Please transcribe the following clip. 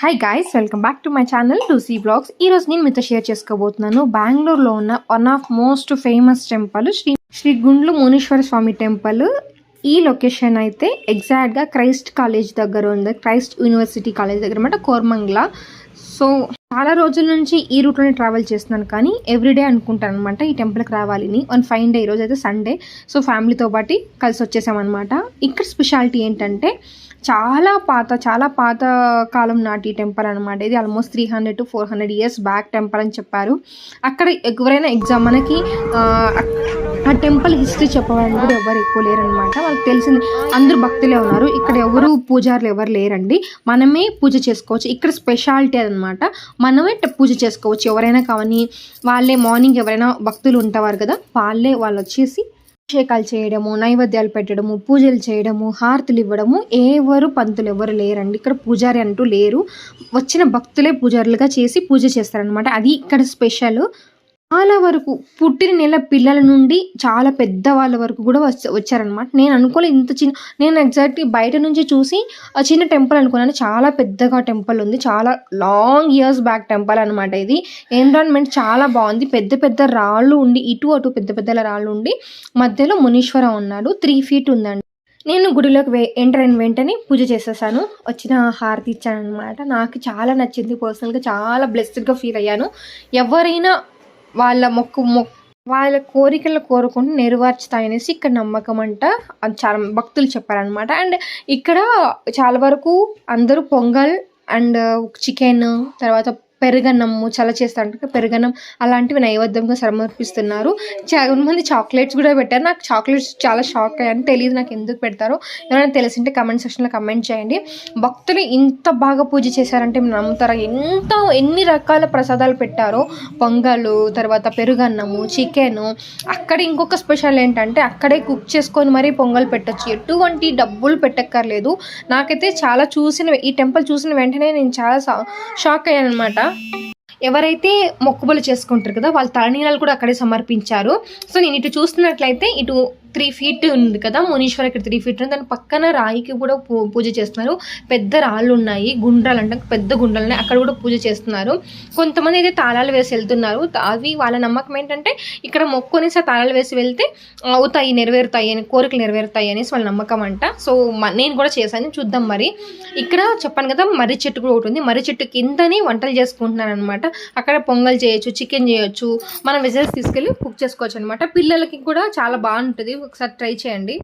Hi guys welcome back to my channel C blogs ఈ రోజు నేను మీతో షేర్ చేసుకోబోతున్నాను బెంగళూరులో ఉన్న one of most famous temple Shri Shri Gundlu Munishwara Swamy temple ఈ లొకేషన్ అయితే ఎగ్జాక్ట్గా క్రైస్ట్ కాలేజ్ దగ్గర ఉంది క్రైస్ట్ యూనివర్సిటీ కాలేజ్ దగ్గర అనమాట కోర్మంగ్లా సో చాలా రోజుల నుంచి ఈ రూట్లోనే ట్రావెల్ చేస్తున్నాను కానీ ఎవ్రీడే అనుకుంటాను అనమాట ఈ టెంపుల్కి రావాలని వన్ ఫైన్ డే ఈరోజు అయితే సండే సో ఫ్యామిలీతో పాటు కలిసి వచ్చేసామన్నమాట. ఇక్కడ స్పెషాలిటీ ఏంటంటే చాలా పాత చాలా పాత కాలం నాటి టెంపుల్ అనమాట ఇది almost three hundred to four hundred years back temple అని చెప్పారు. అక్కడ ఎవరైనా ఎగ్జామ్ మనకి ఆ, టెంపుల్ హిస్టరీ చెప్పేవాళ్ళు కూడా ఎవరు ఎక్కువ లేరనమాట వాళ్ళకి తెలిసింది అందరూ భక్తులే ఉన్నారు. ఇక్కడ ఎవరు పూజారులు ఎవరు లేరండి. మనమే పూజ చేసుకోవచ్చు. ఇక్కడ స్పెషాలిటీ అనమాట మనమే పూజ చేసుకోవచ్చు. ఎవరైనా కావని వాళ్ళే మార్నింగ్ ఎవరైనా భక్తులు ఉంటారు కదా వాళ్ళే వాళ్ళు వచ్చేసి అభిషేకాలు చేయడము నైవేద్యాలు పెట్టడము పూజలు చేయడము హారతులు ఇవ్వడము. ఎవరు పంతులు ఎవరు లేరండి. ఇక్కడ పూజారి అంటూ లేరు. వచ్చిన భక్తులే పూజారులుగా చేసి పూజ చేస్తారనమాట అది ఇక్కడ స్పెషల్. చాలా వరకు పుట్టిన నెల పిల్లల నుండి చాలా పెద్ద వాళ్ళ వరకు కూడా వచ్చ వచ్చారనమాట నేను అనుకోలేదు ఇంత చిన్న నేను ఎగ్జాక్ట్ బయట నుంచి చూసి ఆ చిన్న టెంపుల్ అనుకున్నాను. చాలా పెద్దగా టెంపుల్ ఉంది. చాలా లాంగ్ ఇయర్స్ బ్యాక్ టెంపుల్ అనమాట ఇది. ఎన్విరాన్మెంట్ చాలా బాగుంది. పెద్ద పెద్ద రాళ్ళు ఉండి ఇటు అటు పెద్ద పెద్ద రాళ్ళు ఉండి మధ్యలో మునీశ్వర ఉన్నాడు త్రీ ఫీట్ ఉందండి. నేను గుడిలోకి వే ఎంటర్ అయిన వెంటనే పూజ చేసేసాను. వచ్చిన హారతి ఇచ్చాను అనమాట నాకు చాలా నచ్చింది పర్సనల్గా చాలా బ్లెస్డ్గా ఫీల్ అయ్యాను. ఎవరైనా వాళ్ళ మొక్కు మొక్ వాళ్ళ కోరికలు కోరుకుంటూ నెరవేర్చుతాయనేసి ఇక్కడ నమ్మకం అంట. చాలా భక్తులు చెప్పారనమాట అండ్ ఇక్కడ చాలా వరకు అందరూ పొంగల్ అండ్ చికెన్ తర్వాత పెరుగన్నము చాలా అంటే పెరుగన్నం అలాంటివి నైవేద్యంగా సమర్పిస్తున్నారు. చాలా చాక్లెట్స్ కూడా పెట్టారు. నాకు చాక్లెట్స్ చాలా షాక్ అయ్యాను తెలియదు నాకు ఎందుకు పెడతారో. ఎవరైనా తెలిసింటే కమెంట్ సెక్షన్లో కమెంట్ చేయండి. భక్తులు ఇంత బాగా పూజ చేశారంటే మీరు నమ్ముతారా? ఎంత ఎన్ని రకాల ప్రసాదాలు పెట్టారో? పొంగలు తర్వాత పెరుగన్నము చికెను. అక్కడ ఇంకొక స్పెషల్ ఏంటంటే అక్కడే కుక్ చేసుకొని మరీ పొంగల్ పెట్టొచ్చు. ఎటువంటి డబ్బులు పెట్టక్కర్లేదు. నాకైతే చాలా చూసిన ఈ టెంపుల్ చూసిన వెంటనే నేను చాలా షాక్ అయ్యాను అనమాట ఎవరైతే మొక్కుబలు చేసుకుంటారు కదా వాళ్ళ తలనీలాలు కూడా అక్కడే సమర్పించారు. సో నేను ఇటు చూస్తున్నట్లయితే ఇటు త్రీ ఫీట్ ఉంది కదా మునీశ్వర ఇక్కడ త్రీ ఫీట్ ఉంది. దాని పక్కన రాయికి కూడా పూ- పూజ చేస్తున్నారు. పెద్ద రాళ్ళు ఉన్నాయి గుండ్రాలు అంటే పెద్ద గుండ్రాలు ఉన్నాయి అక్కడ కూడా పూజ చేస్తున్నారు. కొంతమంది అయితే తాళాలు వేసి వెళ్తున్నారు. అవి వాళ్ళ నమ్మకం ఏంటంటే ఇక్కడ మొక్కునేసి ఆ తాళాలు వేసి వెళ్తే అవుతాయి నెరవేరుతాయి అని కోరికలు నెరవేరుతాయి అనేసి వాళ్ళ నమ్మకం అంట. సో మ- నేను కూడా చేశాను చూద్దాం మరి. ఇక్కడ చెప్పాను కదా మర్రి చెట్టు కూడా ఒకటి ఉంది. మర్రి చెట్టు కిందనే వంటలు చేసుకుంటున్నారు అనమాట అక్కడ పొంగల్ చేయొచ్చు చికెన్ చేయొచ్చు. మనం వెజల్స్ తీసుకెళ్ళి కుక్ చేసుకోవచ్చు అనమాట పిల్లలకి కూడా చాలా బాగుంటుంది. ఒకసారి ట్రై చేయండి.